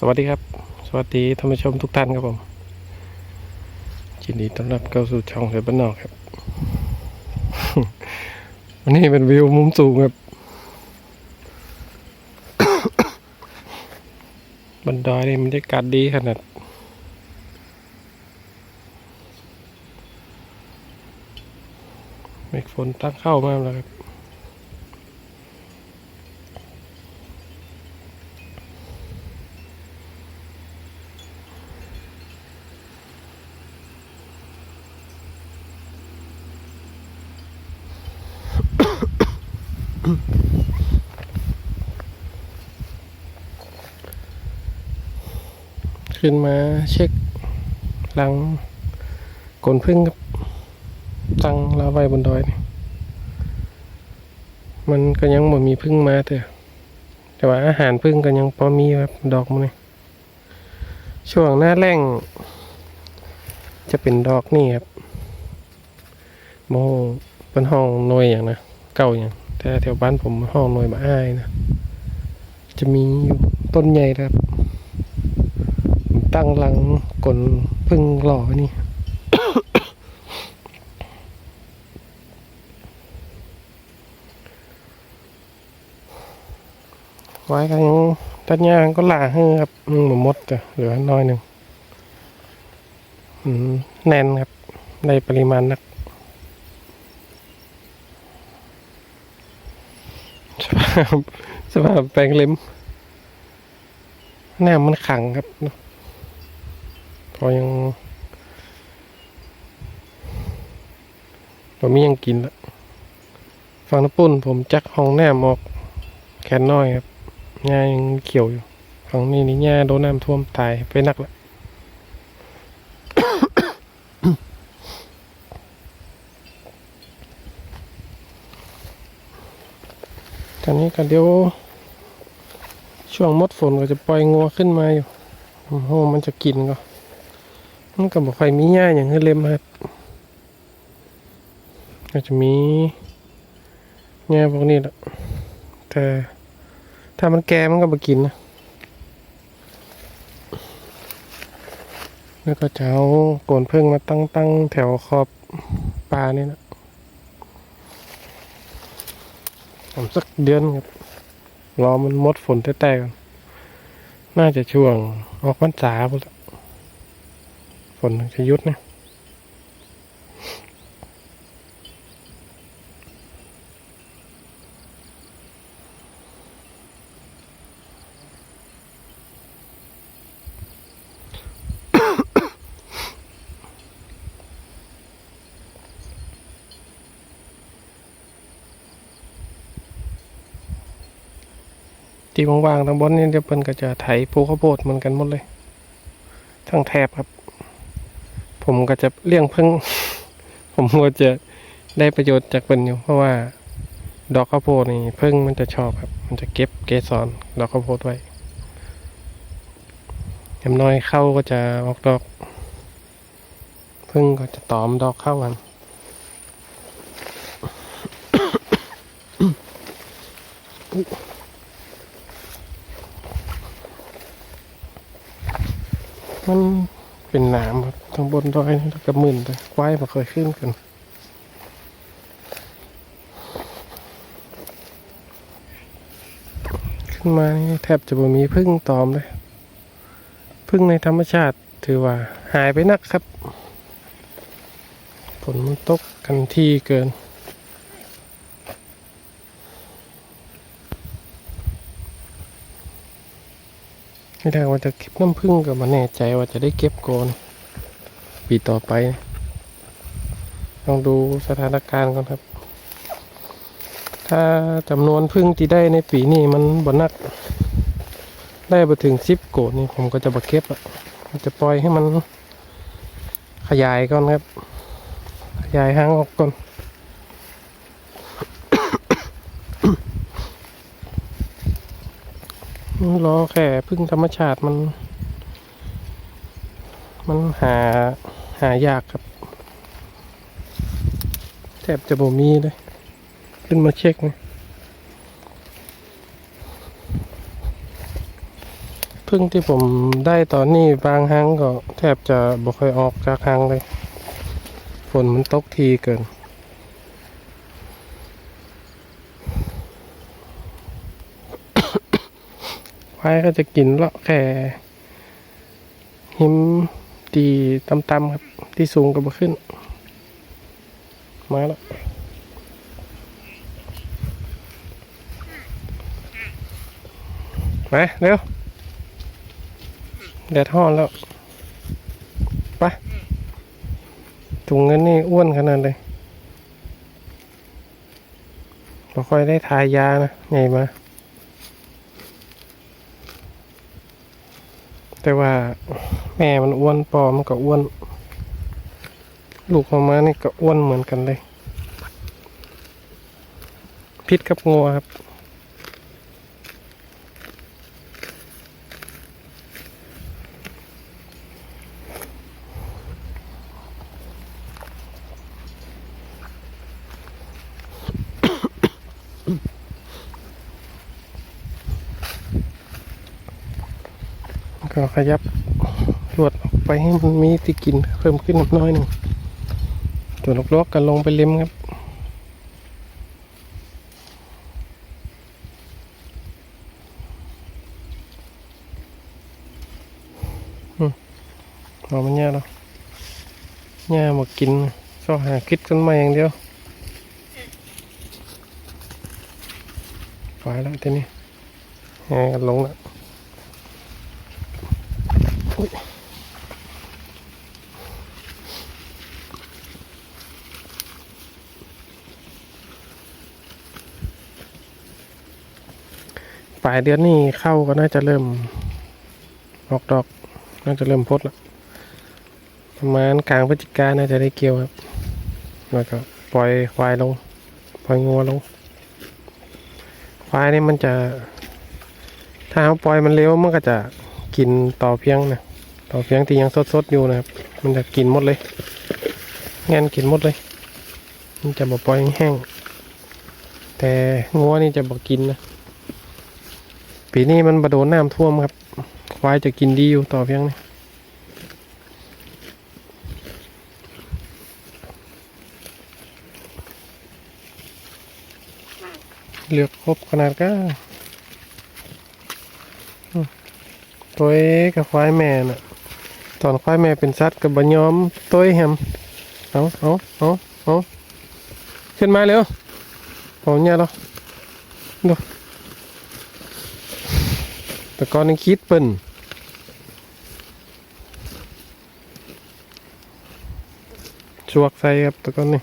สวัสดีครับ สวัสดีท่านผู้ชมทุกท่านครับผมยินดีต้อนรับเข้าสู่ช่องเสือบ้านนอกครับ วันนี้เป็นวิวมุมสูงครับ บนดอยนี่บรรยากาศดีขนาดเมฆฝนตั้งเข้ามากแล้วครับ ขึ้นมาเช็คหลังกลพึ่งครับตั้งลาไว้บนดอยนี่มันก็ยังบ่มีพึ่งมาแต่แต่ว่าอาหารพึ่งก็ยังพอมีครับดอกมันนี่ช่วงหน้าแรงจะเป็นดอกนี่ครับโมเป็นห้องน่วยอย่างนะเก่าอย่าง แต่แถวบ้านผมห้องหน่วยมาอ้ายนะ จะมีอยู่ต้นใหญ่ครับ ตั้งหลังกลพึ่งหล่อนี่ไว้กันยังตัดยางก็หล่าให้ครับอืมหมดจ้ะเหลือน้อยหนึ่งแน่นครับได้ปริมาณนัก ส ภาพสภาพแปลงเล็มหน้ามันขังครับพอยังผมมียังกินละฝั่งน้ำปุ่นผมจักห้องแนมออกแขนน้อยครับหญ้ายังเขียวอยู่ฝั่งนี้นี่หญ้าโดนน้ำท่วมตายไปนักละ ตอนนี้ก็เดี๋ยว ช่วงมดฝนก็จะปล่อยงัวขึ้นมาอยู่โอ้โหมันจะกินก็มันก็บอกใครมีหญ้าอย่างให้เล็มครับ ก็จะมีหญ้าพวกนี้แหละแต่ถ้ามันแก่มันก็มากินนะ แล้วก็จะเอาโกนเพึ่งมาตั้งตั้งแถวขอบปลานี่นะ ผมสักเดือนครับ รอมันมดฝนแต้ๆกัน น่าจะช่วงออกพรรษาพุ่ฝนจะยุดนะ ที่ว่างๆทางบนนี่เดี๋ยวเพิ่นก็จะไถปลูกข้าวโพดเหมือนกันหมดเลย ทั้งแถบครับ ผมก็จะเลี้ยงพึ่ง ผมก็จะได้ประโยชน์จากเพิ่นอยู่เพราะว่า ดอกข้าวโพดนี่พึ่งมันจะชอบครับ มันจะเก็บเกสรดอกข้าวโพดไว้อย่างน้อยเข้าก็จะออกดอกพึ่งก็จะตอมดอกเข้ากัน มันเป็นหนามครับทางบนดอยนี่แล้วก็มึนแต่ควายมาเคยขึ้นกันขึ้นมานี่แทบจะบ่มีพึ่งตอมเลยพึ่งในธรรมชาติถือว่า หายไปนักครับฝนมันตกกันที่เกิน ไม่ได้ว่าจะเก็บน้ำผึ้งก็มาแน่ใจว่าจะได้เก็บก่อนปีต่อไป ลองดูสถานการณ์ก่อนครับ ถ้าจำนวนพึ่งที่ได้ในปีนี้มันบนัก ได้ไปถึงสิบโกดนี่ผมก็จะบเก็บอะจะปล่อยให้มันขยายก่อนครับ ขยายหางออกก่อน รอแค่พึ่งธรรมชาติมัน มันหาหายากครับ แทบจะบ่มีเลย ขึ้นมาเช็คนะพึ่งที่ผมได้ตอนนี้บางครั้งก็แทบจะบ่ค่อยออกจากครั้งเลย ฝนมันตกทีเกิน ควายก็จะกินเลาะแค่หิมตีต่ำๆครับ ที่สูงก็บ่ขึ้น มาแล้วมาเร็วแดดฮ้อนแล้วไปถุงเงินนี่อ้วนขนาดเลยบ่ค่อยได้ทายานะไงมา แต่ว่าแม่มันอ้วนปอมันก็อ้วน ลูกออกมานี่ก็อ้วนเหมือนกันเลย พิษกับงัวครับ ก็ขยับลวดออกไปให้มันมีที่กินเพิ่มขึ้นน้อยหนึ่งตัวลกๆกันลงไปเล็มครับอืมเอามันแย่แล้วแย่มากินชอบหาคิดกันมาอย่างเดียวไปแล้วทีนี้แห่กันลงแล้ว ลายเดือนนี้เข้าก็น่าจะเริ่มออกดอก น่าจะเริ่มพดล้วประมาณกลางพฤศจิกาน่าจะได้เกี่ยวครับ แล้วก็ปล่อยควายลง ปล่อยงัวลง ควายนี่มันจะ ถ้าเราปล่อยมันเร็วมันก็จะกินต่อเพียงนะต่อเพียงที่ยังสดๆอยู่นะครับ มันจะกินหมดเลยงั้นกินหมดเลย มันจะบ่ปล่อยแห้ง แต่งัวนี่จะบ่กินนะ ปีนี้มันบโดนน้ำท่วมครับ ควายจะกินดีอยู่ต่อเพียงนี้เลือกครบขนาดก็ตัวเอกับควายแม่น่ะ ตอนควายแม่เป็นสัตว์กับบะยอมตัวแฮมเอาเอาเอาเอาขึ้นมาเร็วโอ้เนี่ยเหรอดู แต่ก่อนยังคิดเปิ้นชวกใส่ครับแต่ก่อนนี่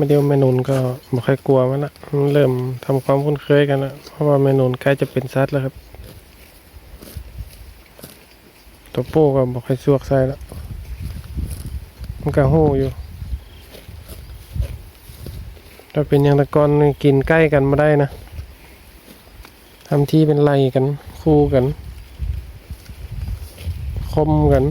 มาเดียวแมนุนก็ไม่ค่อยกลัวมันละเริ่มทำความคุ้นเคยกันละเพราะว่าแมนุนใกล้จะเป็นซัดแล้วครับ ตัวโป้ก็บอกให้ซวกใส่แล้วมันก็หู้อยู่ถ้าเป็นอย่างตะกอนกินใกล้กันมาได้นะทำที่เป็นไล่กัน คู่กัน คมกัน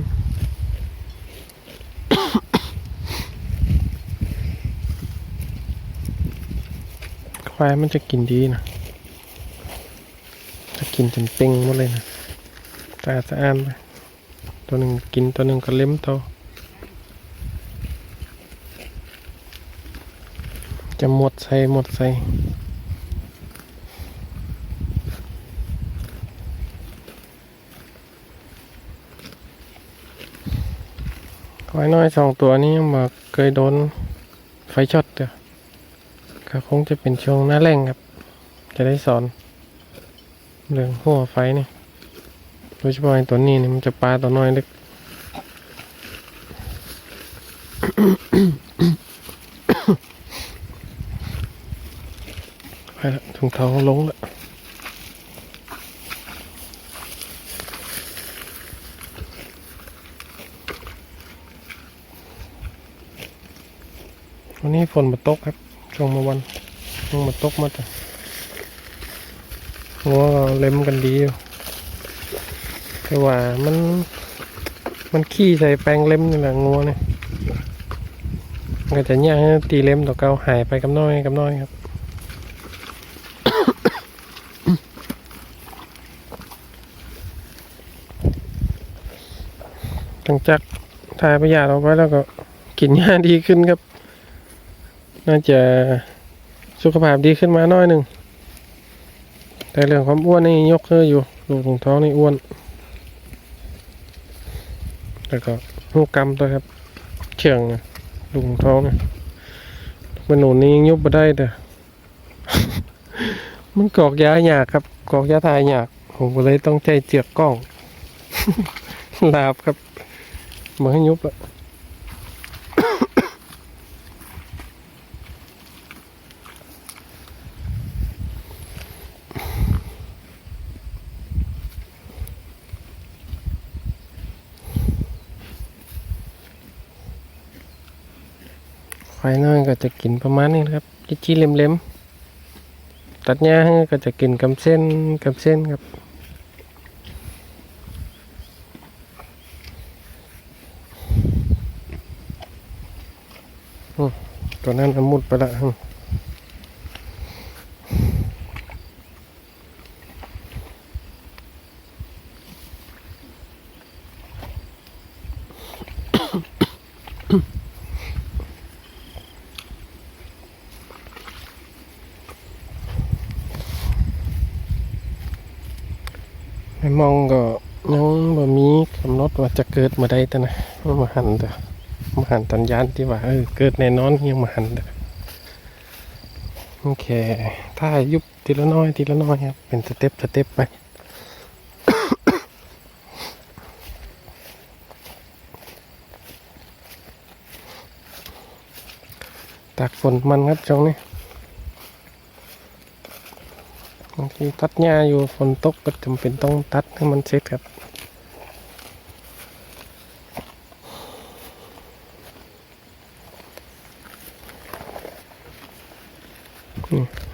ควายมันจะกินดีนะ จะกินจนเต็งหมดเลยนะสะอาดสะอ้านไป ตัวหนึ่งกินตัวหนึ่งก็เล็มตัวจะหมดใส่หมดใส่ควายน้อยสองตัวนี้มาเคยโดนไฟช็อตเดียวก็คงจะเป็นช่วงหน้าแรงครับ จะได้สอน เรื่องหัวไฟเนี่ย โดยเฉพาะไอ้ตัวนี้เนี่ยมันจะปลาตัวน้อยเล็กไปละถุงเท้าลงละวันนี้ฝนมาตกครับ ช่วงเมื่อวัน มาตกมาจ้ะงัวเล็มกันดีอยู่ แต่ว่ามัน มันขี้ใส่แปรงเล็มนี่แหละงัวเนี่ยมันก็จะแยกให้ตีเล็มตัวเก่าหายไปกับน้อยกับน้อยครับหลังจากทายประหยัดออกไปแล้วก็กินยาดีขึ้นครับ น่าจะสุขภาพดีขึ้นมาหน้อยหนึ่ง แต่เรื่องความอ้วนนี่ยกเคืออยู่ลูกถุงท้องนี่อ้วน แล้วก็ลูกกำตัวครับเชียงนะลุงท้องนะมันหนุนี่ยังยุบมาได้แต่มันกอกยาหยากครับ กอกยาทายหยากผมก็เลยต้องใจเจือกกล้องลาบครับมาให้ยุบละายน้อยก็จะกินประมาณนี้นะครับจี้ๆเล็มๆตัดหญ้าก็จะกินกำเส้นกำเส้นครับตัวนั้นอมุดไปละ อืมไม่มองก็ยังบ่มีกำหนดว่าจะเกิดเมื่อใดแต่นะมันมาหันแต่มาหันตอนยานที่ว่าเออเกิดแน่นอนยังมาหันแต่โอเคถ้ายุบทีละน้อยทีละน้อยครับเป็นสเต็ปสเต็ปไปตากฝนมันครับช่วงนี้บาง ทีตัดหญ้าอยู่ฝนตกก็จำเป็นต้องตัดให้มันเสร็จครับ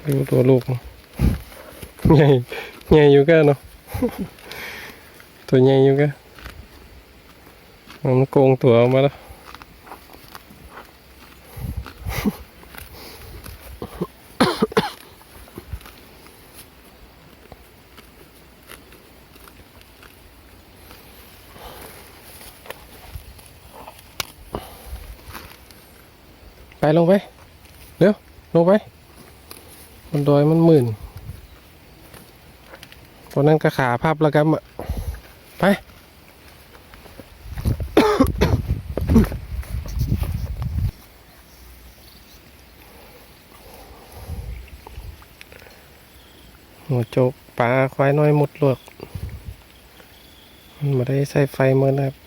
ดูตัวลูกใหญ่ใหญ่อยู่ก็เนาะตัวใหญ่อยู่ก็มันโกงตัวออกมาแล้ว ลงไป เร็ว ลงไปบนดอยมันหมื่นตอนนั้นก็ขาพับแล้วกันอะไป หัวโจกปลาควายน้อยหมดลวกมันไม่ได้ใส่ไฟเมือนนะครับ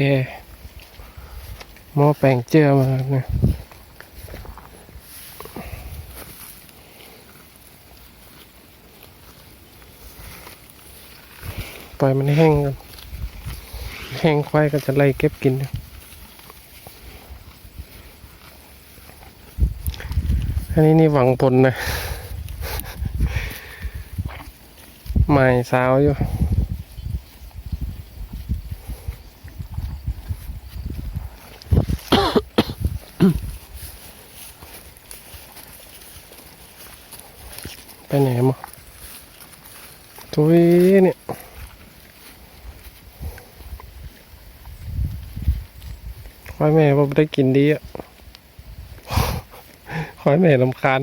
แกหม้อแปลงเจือมาครับนี่ยปล่อยมันแห้งกันแห้งควายก็จะไล่เก็บกินนะอันนี้นี่หวังผลนะใหม่สาวอยู่ ไปไหนมา ทุยเนี่ยควายแม่ว่าได้กินดีอะควายแม่ลำคาญ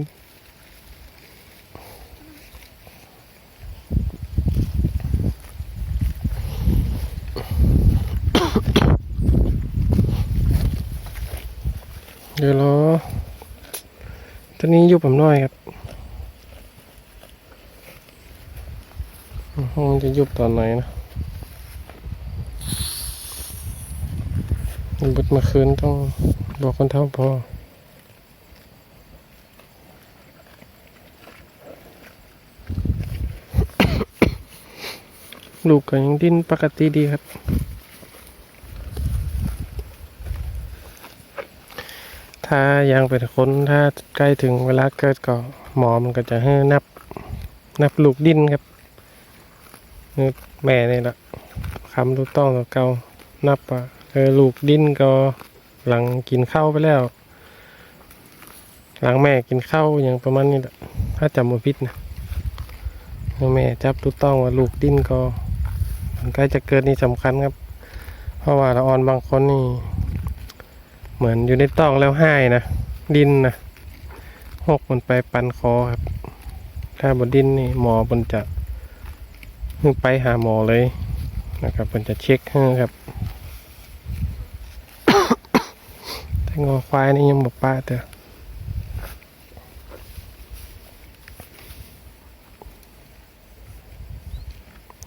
เดี๋ยวรอตอนนี้ยู่ผมน้อยครับ ห้องจะยุบตอนไหนนะบุดมาคืนต้องบอกคนเท่าพอลูกก็ยังดิ้นปกติดีครับ ถ้ายังเป็นคนถ้าใกล้ถึงเวลาเกิดก็หมอมันก็จะให้นับ นับลูกดิ้นครับ แม่นี่แหละคำถูกต้องต่อเก่านับว่าเออลูกดิ้นก็หลังกินข้าวไปแล้ว หลังแม่กินข้าวอย่างประมาณนี้แหละถ้าจำบ่ผิดนะแม่จับถูกต้องว่าลูกดิ้นก็มันใกล้จะเกิดนี่สำคัญครับ เพราะว่าละออนบางคนนี่ เหมือนอยู่ในต้องแล้วให้นะดินนะหกมันไปปันคอครับ ถ้าบนดินนี่หมอบนจะ ไปหาหมอเลยนะครับมันจะเช็คให้ครับ แต่งอควายนี่ยังบอกป้าแต่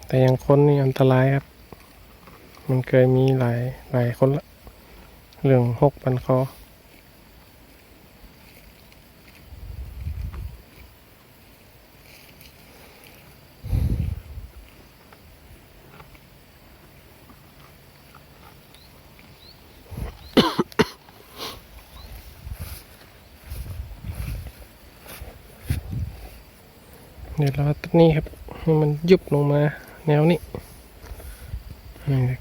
แต่ยังคนนี่อันตรายครับ มันเคยมีหลายหลายคนละเรื่องหกปันคอ เดี๋ยวรอต้ นี้ครับให้มันยุบลงมาแนวนี้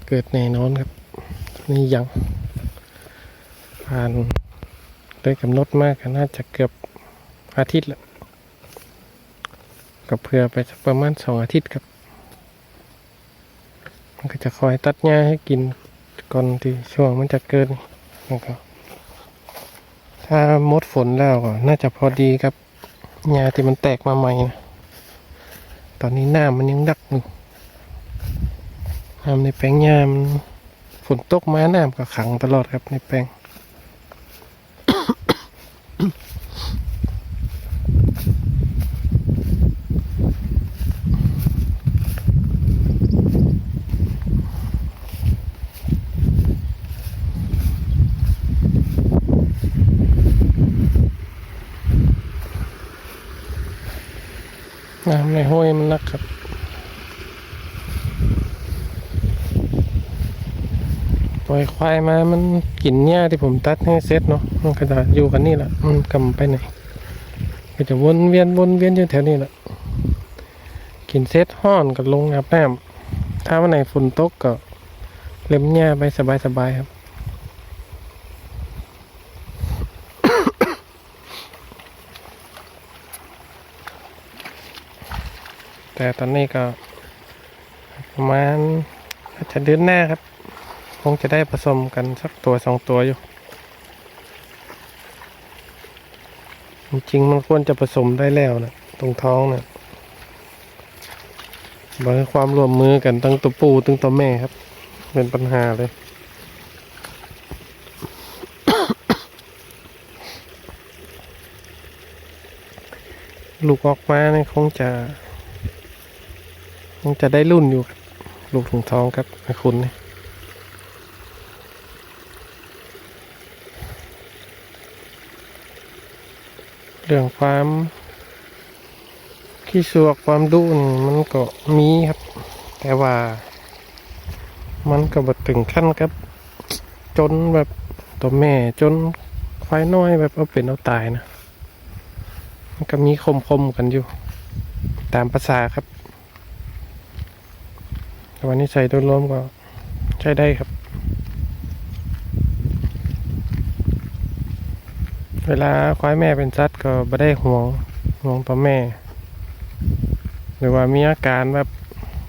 เกิดแน่นอนครับ นี่ยังผ่านได้กำหนดมากน่าจะเกือบอาทิตย์ละก็เพื่อไปสักประมาณสองอาทิตย์ครับ มันก็จะคอยตัดหญ้าให้กินก่อนที่ช่วงมันจะเกินนะครับถ้ามดฝนแล้วก็น่าจะพอดีครับหญ้าที่มันแตกมาใหม่นะ ตอนนี้หน้ามันยังดักอยู่น้ำในแปลงยามันฝนตกมาน้ำก็ขังตลอดครับในแปลง ในห้วยมันนักครับปล่อยควายมามันกินหญ้าที่ผมตัดให้เสร็จเนาะมันก็จะอยู่กันนี่แหละมันกำไปไหนก็จะวนเวียนวนเวียนอยู่แถวนี้แหละกินเสร็จห้อนก็ลงอาบน้ำถ้าวันไหนฝนตกก็เล็มหญ้าไปสบายๆครับ แต่ตอนนี้ก็ประมาณอาจจะเดือนหน้าครับ คงจะได้ผสมกันสักตัวสองตัวอยู่ จริงมันควรจะผสมได้แล้วนะตรงท้องนะบางความร่วมมือกันตั้งตัวปูตั้งตัวแม่ครับ เป็นปัญหาเลยลูกออกมาเนี่ยคงจะ คงจะได้รุ่นอยู่ลูกถุงทองครับไอคุณเนี่ยเรื่องความขี้สวกความดุนี่มันก็มีครับ แต่ว่า มันก็บถึงขั้นครับ จนแบบตัวแม่จนควายน้อยแบบเอาเป็นเอาตายนะมันก็มีคมคมกันอยู่ ตามภาษาครับ แต่วันนี้ใส่โดยรวมก็ใช้ได้ครับ เวลาควายแม่เป็นสัตว์ก็ไม่ได้ห่วงห่วงตัวแม่ หรือว่ามีอาการแบบ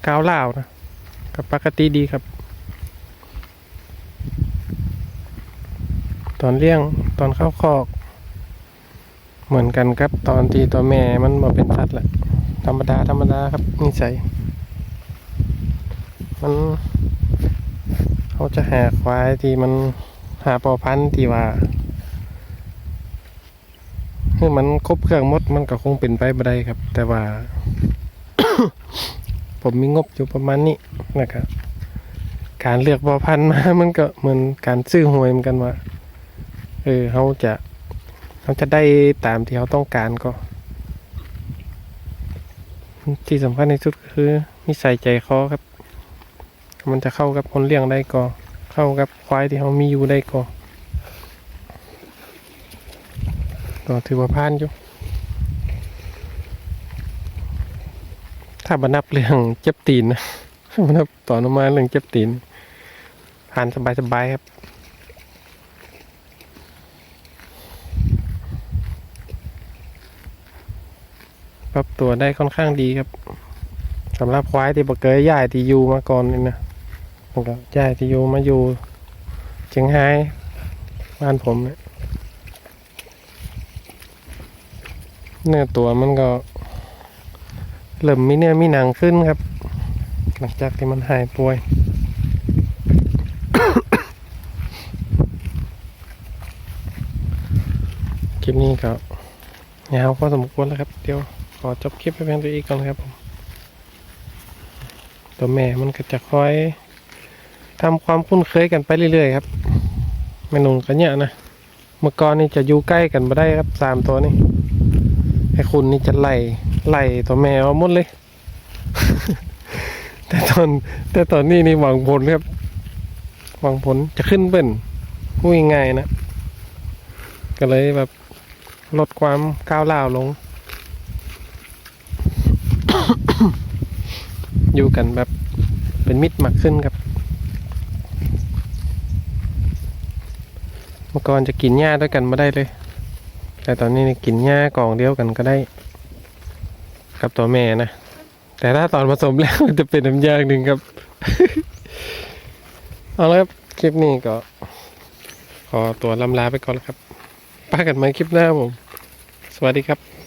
ก้าวเล่านะก็ปกติดีครับ ตอนเลี้ยงตอนเข้าคอก เหมือนกันครับตอนที่ตัวแม่มันมาเป็นสัตว์แหละธรรมดาธรรมดาครับนิสัย มันเขาจะหาควายที่มันหาปอพันธุ์ที่ว่าคือมันครบเครื่องหมดมันก็คงเป็นไปบ่ได้ครับ แต่ว่า ผมมีงบอยู่ประมาณนี้นะครับ การเลือกพอพันธุ์มามันก็เหมือนการซื้อหวยเหมือนกันว่าเออเขาจะเขาจะได้ตามที่เขาต้องการก็ ที่สำคัญที่สุดก็คือนิสัยใจคอครับ มันจะเข้ากับคนเลี้ยงได้ก็เข้ากับควายที่เขามีอยู่ได้ก็ก็ถือว่าผ่านอยู่ถ้าบรนับเรื่องเจ็บตีนนะบรนับต่อนออกมาเรื่องเจ็บตีนผ่านสบายๆครับปรับตัวได้ค่อนข้างดีครับสำหรับควายที่บกเกยย้ายที่อยู่มาก่อนนี่นะ ผมก็ย้ายที่อยู่มาอยู่เชียงไฮ้บ้านผมเนื้อตัวมันก็เริ่มมีเนื้อมีหนังขึ้นครับ หลังจากที่มันหายป่วยคลิปนี้ก็ยาวพอสมควรแล้วครับ เดี๋ยวขอจบคลิปไปเพียงตัวอีกก่อนครับผมตัวแม่มันก็จะคอย ทำความคุ้นเคยกันไปเรื่อยๆครับแม่นุ่งกันเนี่ยนะเมื่อก่อนนี่จะอยู่ใกล้กันมาได้ครับสามตัวนี่ไอ้คุณนี่จะไล่ไล่ตัวแม่เอาหมดเลย แต่ตอน แต่ตอนนี้นี่หวังผลครับ หวังผลจะขึ้นเป็นพูดง่ายๆนะ ก็เลยแบบลดความก้าวล่าวลง อยู่กันแบบเป็นมิตรมากขึ้นครับ เมื่อก่อนจะกินหญ้าด้วยกันมาได้เลย แต่ตอนนี้กินหญ้ากองเดียวกันก็ได้ กับตัวแม่นะ แต่ถ้าตอนผสมแล้วมันจะเป็นน้ำยางหนึ่งครับ เอาละครับคลิปนี้ก็ขอตัวลำลาไปก่อนแล้วครับป้ากันไหมคลิปหน้าผม สวัสดีครับ